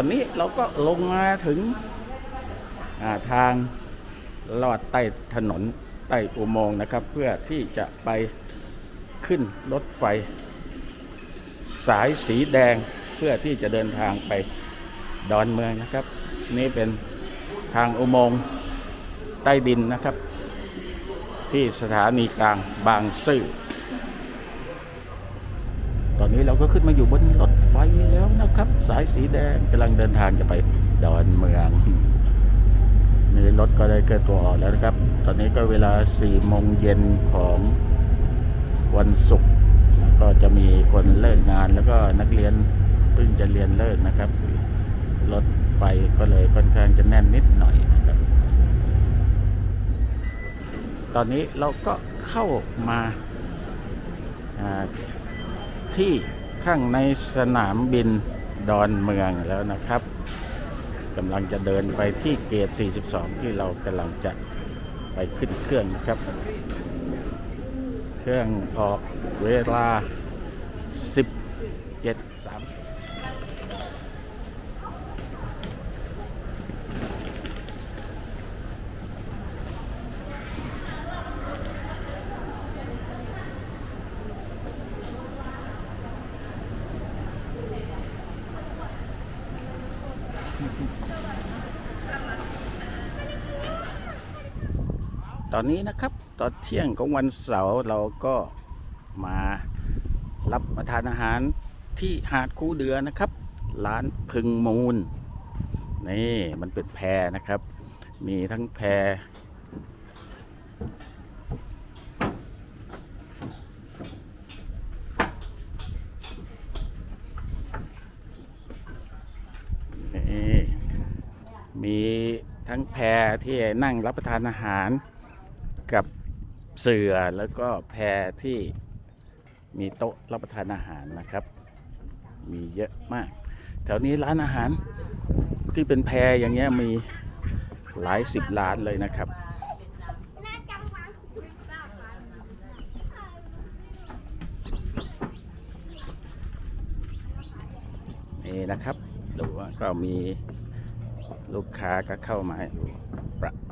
อนนี้เราก็ลงมาถึงาทางลอดใต้ถนนใต้อุโมงค์นะครับ เพื่อที่จะไปขึ้นรถไฟ สายสีแดงเพื่อที่จะเดินทางไปดอนเมืองนะครับ นี่เป็นทางอุโมงค์ใต้ดินนะครับ ที่สถานีกลางบางซื่อ ก็ขึ้นมาอยู่บนรถไฟแล้วนะครับ สายสีแดงกำลังเดินทางจะไปดอนเมืองนี่รถก็ได้เคลื่อนตัวออกแล้วนะครับ ตอนนี้ก็เวลา4โมงเย็นของวันศุกร์ก็จะมีคนเลิกงานแล้วก็นักเรียนเพิ่งจะเรียนเลิกนะครับ รถไฟก็เลยค่อนข้างจะแน่นนิดหน่อยนะครับ ตอนนี้เราก็เข้ามาอ่าที่ ข้างในสนามบินดอนเมืองแล้วนะครับกำลังจะเดินไปที่เกต 42 ที่เรากำลังจะไปขึ้นเครื่องนะครับ เครื่องออกเวลา 17.3 อนนี้นะครับตอนเที่ยงของวันเสาร์เราก็มารับประทานอาหารที่หาดคูเดือนะครับ ร้านพึงมูล นี่มันเป็นแพนะครับ มีทั้งแพนี่มีทั้งแพที่นั่งรับประทานอาหาร กับเสือแล้วก็แพรที่มีโต๊ะรับประทานอาหารนะครับ มีเยอะมาก แถวนี้ร้านอาหารที่เป็นแพรอย่างเงี้ยมีหลายสิบร้านเลยนะครับ นี่นะครับดูว่าก็มีลูกค้าก็เข้ามาอยู่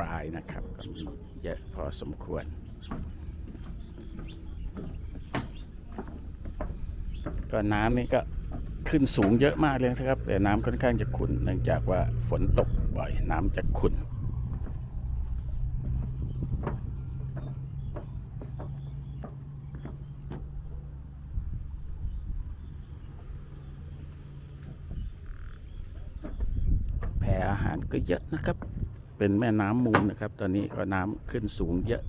ประปรายนะครับก็มีเยอะพอสมควร ก็น้ำนี่ก็ขึ้นสูงเยอะมากเลยนะครับ แต่น้ำค่อนข้างจะขุ่นเนื่องจากว่าฝนตกบ่อยน้ำจะขุ่นแพรอาหารก็เยอะนะครับ เป็นแม่น้ำมูลนะครับ ตอนนี้ก็น้ำขึ้นสูงเยอะ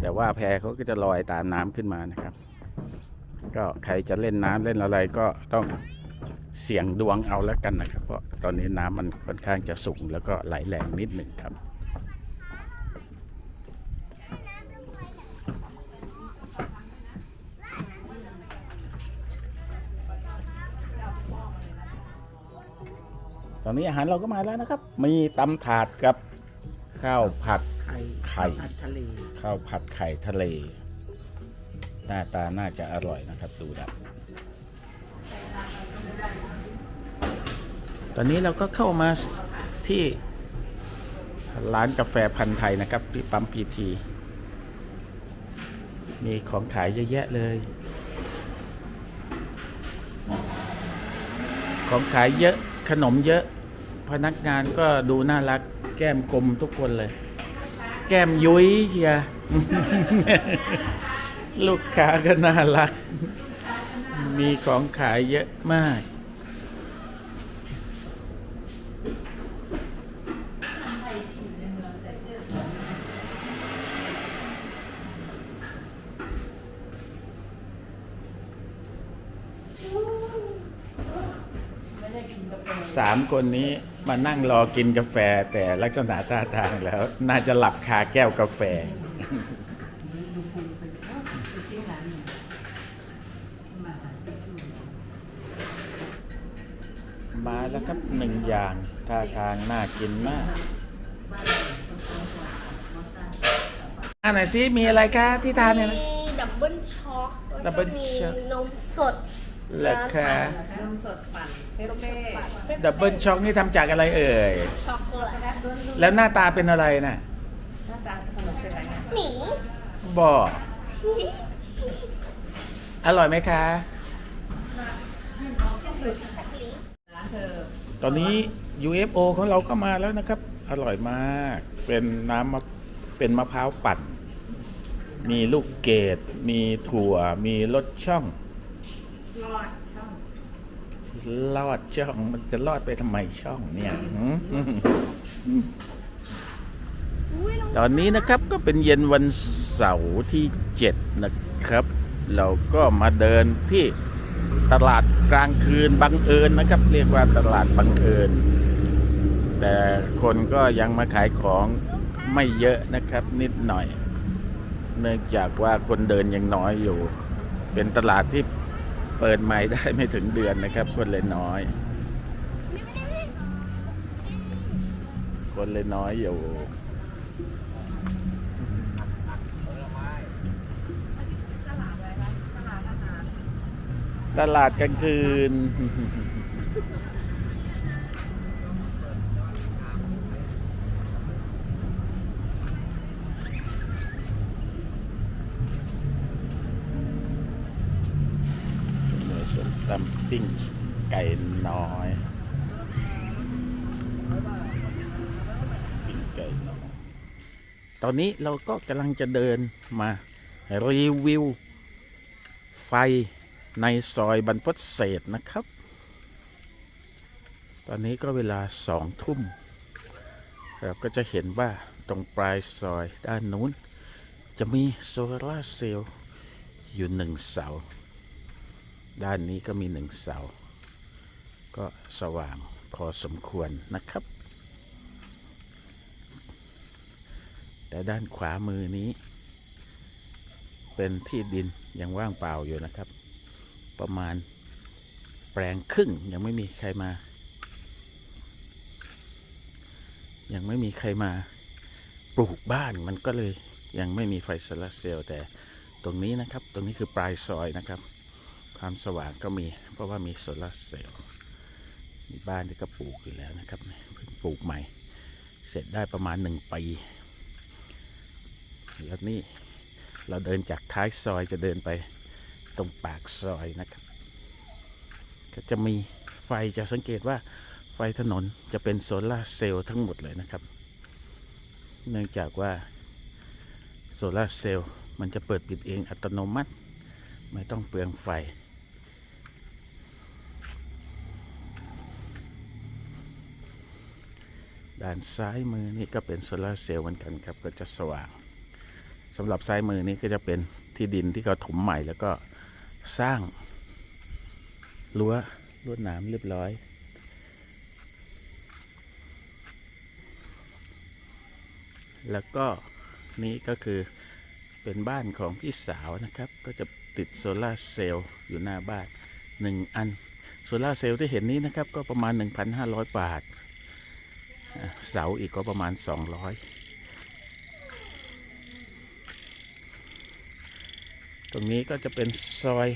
แต่ว่าแพเขาก็จะลอยตามน้ำขึ้นมานะครับ ก็ใครจะเล่นน้ำเล่นอะไรก็ต้องเสี่ยงดวงเอาแล้วกันนะครับ เพราะตอนนี้น้ำมันค่อนข้างจะสูงแล้วก็ไหลแรงนิดหนึ่งครับ ตอนนี้อาหารเราก็มาแล้วนะครับ มีตำถาดกับข้าวผัดไข่ไข่ผัดทะเลข้าวผัดไข่ทะเล หน้าตาน่าจะอร่อยนะครับ ดูดับ ตอนนี้เราก็เข้ามาที่ร้านกาแฟพันธ์ไทยนะครับที่ปั๊มพีที มีของขายเยอะแยะเลย ของขายเยอะขนมเยอะ พนักงานก็ดูน่ารัก แก้มกลมทุกคนเลย แก้มยุ้ยเชียลูกค้าก็น่ารัก มีของขายเยอะมาก สามคนนี้มานั่งรอกินกาแฟแต่ลักษณะท่าทางแล้ว น่าจะหลับคาแก้วกาแฟ มาแล้วครับหนึ่งอย่างท่าทางน่ากินมากอ่าไหนอยซิมีอะไรคะที่ทานเนี่ยนะ มีดับเบิลช็อกดับเบิลช็อกนมสด ราคานมสดปั่นเฟรเฟ่ดับเบิลช็อกนี่ทำจากอะไรเอ่ย ช็อกโกแลตแล้วหน้าตาเป็นอะไรน่ะ หน้าตาขนมเป็นอะไรนะหมีบอก อร่อยไหมคะ ร้านเธอตอนนี้ UFO ของเราก็มาแล้วนะครับ อร่อยมาก เป็นน้ำมะเป็นมะพร้าวปั่น มีลูกเกด มีถั่ว มีรสช่อง รอดช่องลอดช่องมันจะลอดไปทำไมช่องเนี่ยหืมตอนนี้นะครับก็เป็นเย็นวันเสาร์ที่7นะครับ เราก็มาเดินที่ตลาดกลางคืนบังเอิญนะครับ เรียกว่าตลาดบังเอิญ แต่คนก็ยังมาขายของไม่เยอะนะครับนิดหน่อย เนื่องจากว่าคนเดินยังน้อยอยู่ เป็นตลาดที่ เปิดใหม่ได้ไม่ถึงเดือนนะครับ คนเลยน้อย คนเลยน้อยอยู่ตลาดกลางคืน ไก่น้อยปิ้งไก่น้อย ตอนนี้เราก็กำลังจะเดินมารีวิว ไฟในซอยบรรพตเศษนะครับ ตอนนี้ก็เวลาสองทุ่มเราก็จะเห็นว่าตรงปลายซอยด้านนู้น จะมีโซลาร์เซลล์อยู่หนึ่งเสา ด้านนี้ก็มีหนึ่งเสา ก็สว่างพอสมควรนะครับ แต่ด้านขวามือนี้ เป็นที่ดินยังว่างเปล่าอยู่นะครับ ประมาณแปลงครึ่งยังไม่มีใครมา ยังไม่มีใครมาปลูกบ้านมันก็เลยยังไม่มีไฟโซลาร์เซลล์แต่ตรงนี้นะครับ ตรงนี้คือปลายซอยนะครับ ความสว่างก็มีเพราะว่ามีโซลาร์เซลล์ มีบ้านที่ก็ปลูกอยู่แล้วนะครับเพิ่งปลูกใหม่ เสร็จได้ประมาณหนึ่งปีแล้วนี่เราเดินจากท้ายซอยจะเดินไปตรงปากซอยนะครับ ก็จะมีไฟจะสังเกตว่าไฟถนนจะเป็นโซลาเซลล์ทั้งหมดเลยนะครับ เนื่องจากว่าโซลาเซลล์มันจะเปิดปิดเองอัตโนมัติ ไม่ต้องเปลืองไฟ ด้านซ้ายมือนี่ก็เป็นโซลาเซลล์เหมือนกันครับก็จะสว่างสำหรับซ้ายมือนี่ก็จะเป็นที่ดินที่เขาถมใหม่แล้วก็สร้างรั้วลวดหนามเรียบร้อย แล้วก็นี่ก็คือเป็นบ้านของพี่สาวนะครับ ก็จะติดโซลาเซลล์อยู่หน้าบ้านหนึ่งอันโซลาเซลล์ที่เห็นนี้นะครับ ก็ประมาณ 1,500 บาทอะ เสาอีกก็ประมาณ 200 ตรงนี้ก็จะเป็นซอย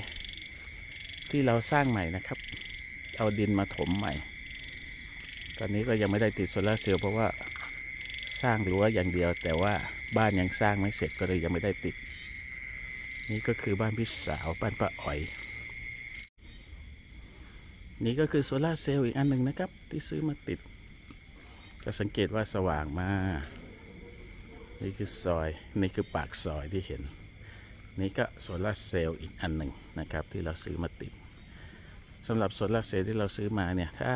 ที่เราสร้างใหม่นะครับ เอาดินมาถมใหม่ ตอนนี้ก็ยังไม่ได้ติดโซลาเซลล์เพราะว่าสร้างรั้วอย่างเดียว แต่ว่าบ้านยังสร้างไม่เสร็จก็เลยยังไม่ได้ติด นี่ก็คือบ้านพี่สาวบ้านป้าอ๋อย นี่ก็คือโซลาเซลล์อีกอันหนึ่งนะครับ ที่ซื้อมาติด ก็สังเกตว่าสว่างมาก นี่คือซอย นี่คือปากซอยที่เห็น นี่ก็โซลาร์เซลล์อีกอันหนึ่งนะครับ ที่เราซื้อมาติดสำหรับโซลาร์เซลล์ที่เราซื้อมาเนี่ย ถ้า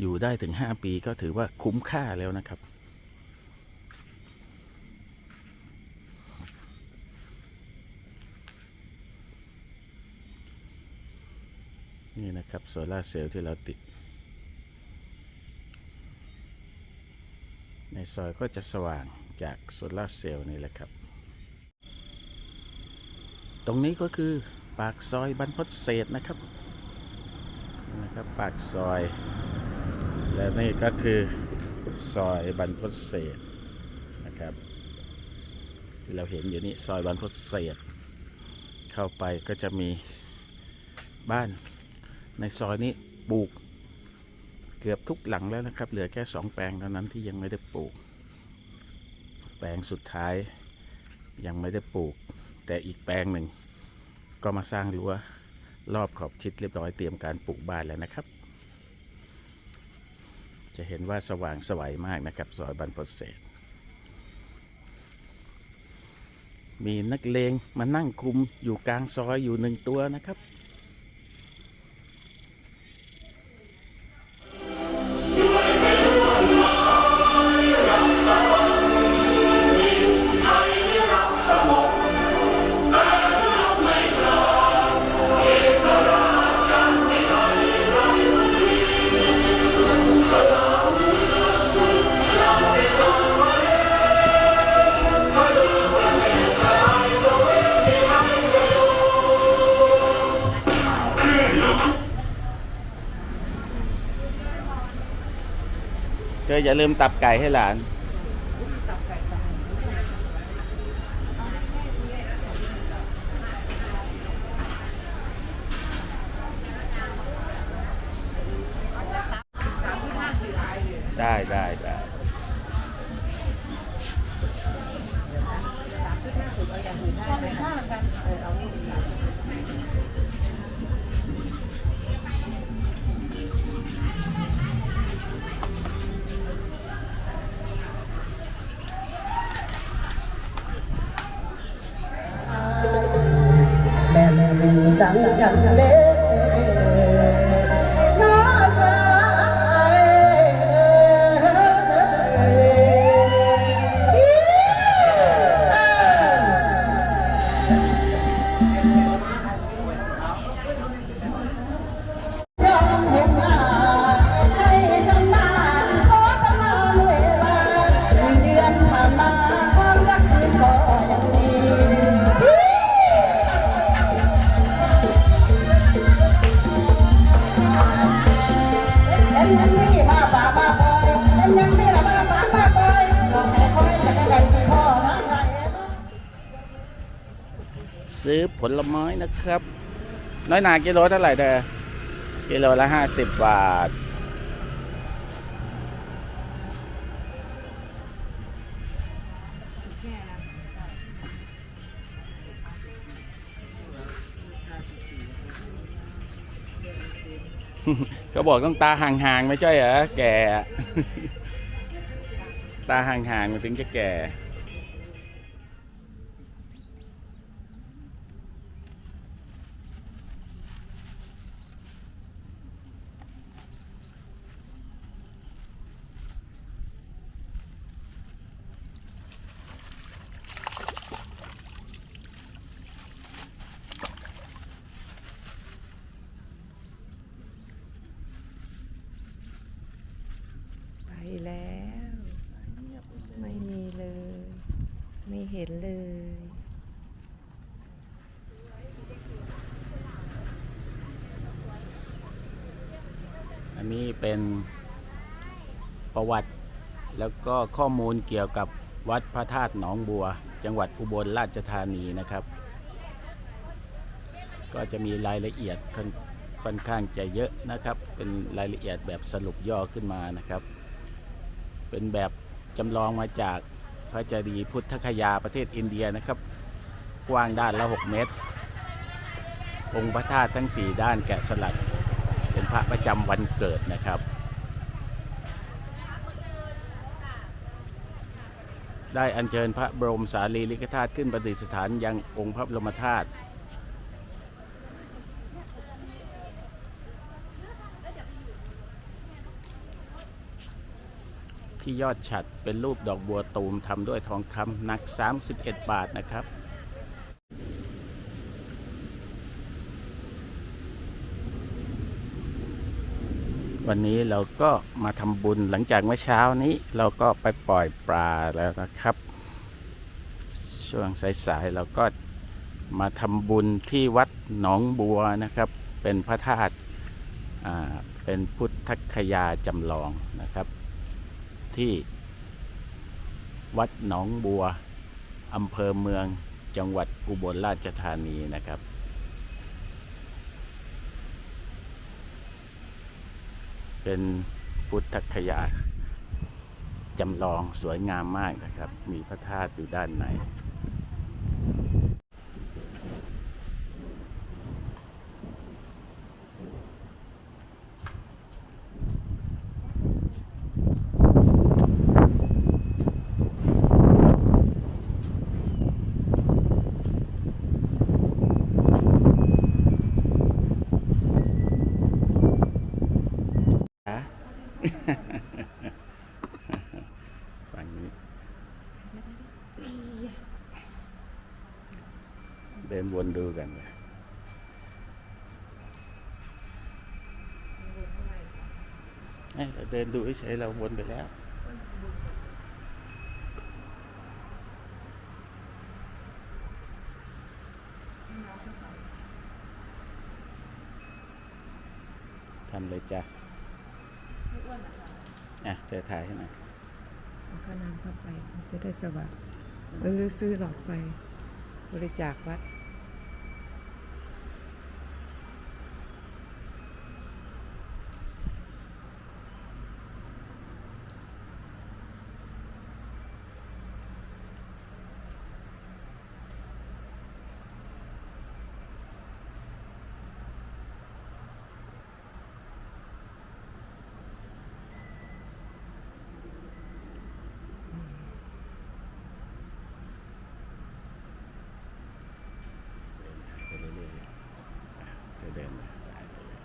อยู่ได้ถึง 5 ปีก็ถือว่าคุ้มค่าแล้วนะครับนี่นะครับโซลาร์เซลล์ที่เราติด ในซอยก็จะสว่างจากโซลาร์เซลล์นี่แหละครับ ตรงนี้ก็คือปากซอยบรรพตเศษนะครับนะครับ ปากซอย และนี่ก็คือซอยบรรพตเศษนะครับที่เราเห็นอยู่นี่ซอยบรรพตเศษ เข้าไปก็จะมีบ้านในซอยนี้ปลูก เกือบทุกหลังแล้วนะครับ เหลือแค่สองแปลงเท่านั้นที่ยังไม่ได้ปลูก แปลงสุดท้ายยังไม่ได้ปลูก แต่อีกแปลงหนึ่ง ก็มาสร้างรั้วรอบขอบชิดเรียบร้อยเตรียมการปลูกบ้านแล้วนะครับ จะเห็นว่าสว่างสวัยมากนะครับซอยบันพเศษมีนักเลงมานั่งคุมอยู่กลางซอยอยู่หนึ่งตัวนะครับ ออย่าลืมตับไก่ให้หลาน ได้ได้ได้ อยหนากิโลเท่าไหร่เด้อกิโลละห้าสิบบาท เขาบอกต้องตาห่างๆ ไม่ใช่เหรอ แก่ ตาห่างๆมันถึงจะแก่ ไปแล้ว ไม่มีเลย ไม่เห็นเลย อันนี้เป็นประวัติแล้วก็ข้อมูลเกี่ยวกับวัดพระธาตุหนองบัว จังหวัดอุบลราชธานีนะครับ ก็จะมีรายละเอียดค่อนค่อนข้างจะเยอะนะครับ เป็นรายละเอียดแบบสรุปย่อขึ้นมานะครับ เป็นแบบจำลองมาจาก พระเจดีย์พุทธคยาประเทศอินเดียนะครับ กว้างด้านละ 6 เมตร องค์พระธาตุทั้ง 4 ด้านแกะสลัก เป็นพระประจำวันเกิดนะครับ ได้อัญเชิญพระบรมสารีริกธาตุขึ้นประดิษฐานยังองค์พระบรมธาตุ ที่ยอดฉัดเป็นรูปดอกบัวตูมทำด้วยทองคำหนัก 31 บาทนะครับ วันนี้เราก็มาทำบุญหลังจากเมื่อเช้านี้เราก็ไปปล่อยปลาแล้วนะครับ ช่วงสายๆเราก็มาทำบุญที่วัดหนองบัวนะครับ เป็นพระธาตุเป็นพุทธคยาจำลองนะครับ ที่ วัดหนองบัวอำเภอเมืองจังหวัดอุบลราชธานีนะครับ เป็นพุทธคยาจำลองสวยงามมากนะครับ มีพระธาตุอยู่ด้านในะฝั่งนี้เดินวนดูกันเลยเอ้ย เราเดินดูเฉยๆเราวนไปแล้วทำเลยจ้ะถ่ายให้หน่อยเอาค่าน้ำเข้าไปจะได้สว่างหรือซื้อหลอดไฟ บริจาควัด ไปเรื่อยๆอะจะเดินมาสายไปเลย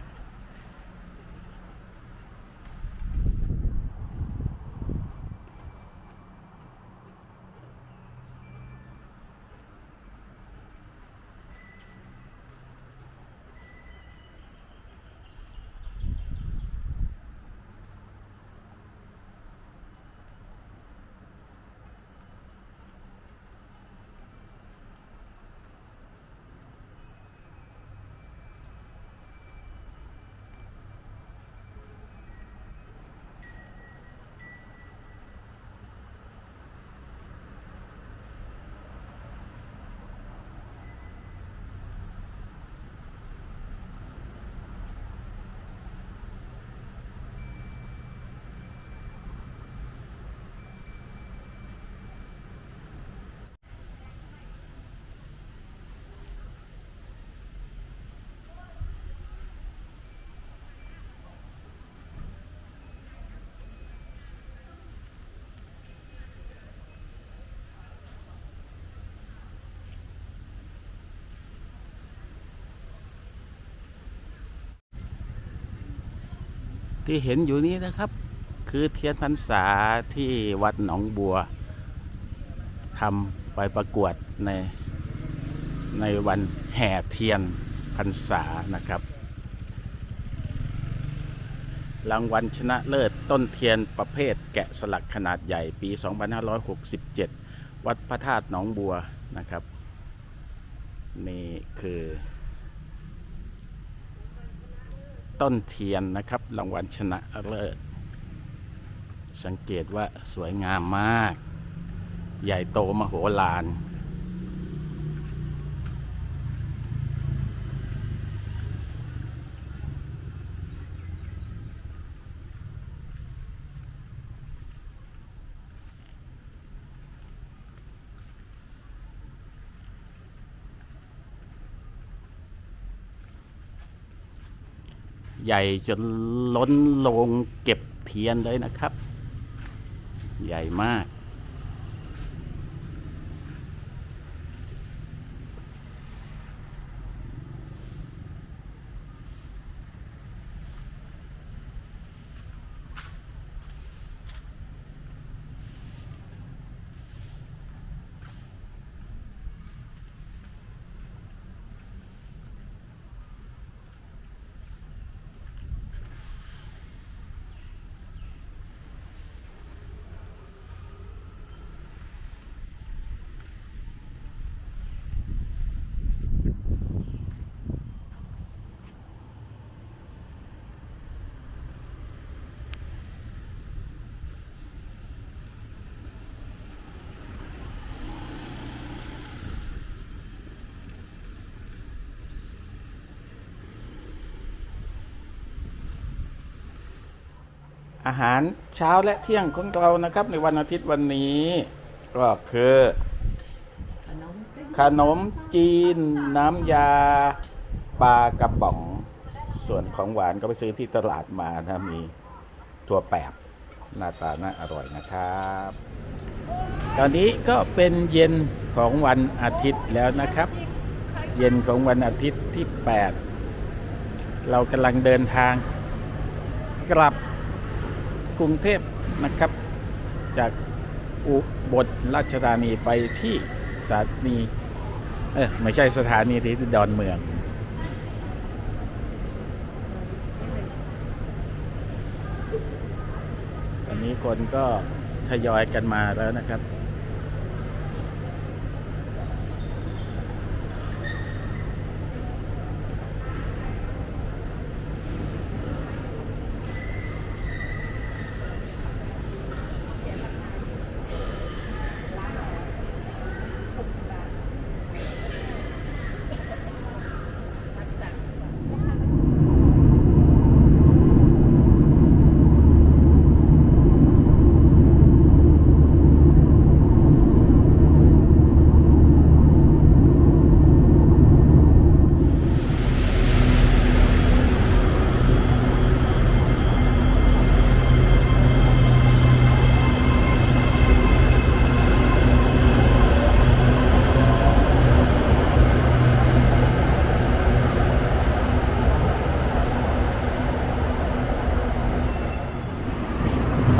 ที่เห็นอยู่นี้นะครับ คือเทียนพรรษาที่วัดหนองบัวทำไปประกวดในในวันแห่เทียนพรรษานะครับ รางวัลชนะเลิศต้นเทียนประเภทแกะสลักขนาดใหญ่ปี 2567 วัดพระธาตุหนองบัวนะครับ นี่คือ ต้นเทียนนะครับ รางวัลชนะเลิศสังเกตว่าสวยงามมาก ใหญ่โตมโหฬาร ใหญ่จนล้นลงเก็บเทียนเลยนะครับ ใหญ่มาก อาหารเช้าและเที่ยงของเรานะครับ ในวันอาทิตย์วันนี้ ก็คือ ขนมจีนน้ำยาปลากระป๋อง ส่วนของหวานก็ไปซื้อที่ตลาดมานะมีถั่วแปบหน้าตาน่าอร่อยนะครับ ตอนนี้ก็เป็นเย็นของวันอาทิตย์แล้วนะครับ เย็นของวันอาทิตย์ที่ 8 เรากำลังเดินทางกลับ กรุงเทพนะครับ จากอุบลราชธานีไปที่สถานีเออไม่ใช่สถานีที่ดอนเมือง ตอนนี้คนก็ทยอยกันมาแล้วนะครับ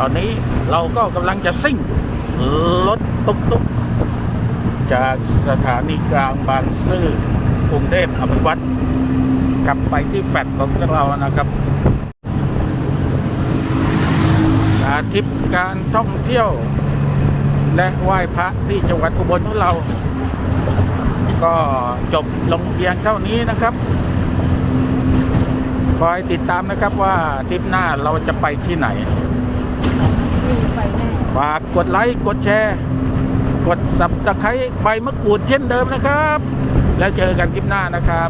ตอนนี้ เราก็กำลังจะซิ่งรถตุ๊กตุ๊กจากสถานีกลางบางซื่อกรุงเทพอภิวัตรกลับไปที่แฟลตของเรานะครับ อาทิตย์การท่องเที่ยว และไหว้พระที่จังหวัดอุบลของเรา ก็จบลงเพียงเท่านี้นะครับคอยติดตามนะครับว่าทริปหน้าเราจะไปที่ไหน นฝากกดไลค์กดแชร์ กดสับตะไคร้ใบมะกรูดเช่นเดิมนะครับ แล้วเจอกันคลิปหน้านะครับ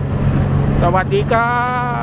สวัสดีครับ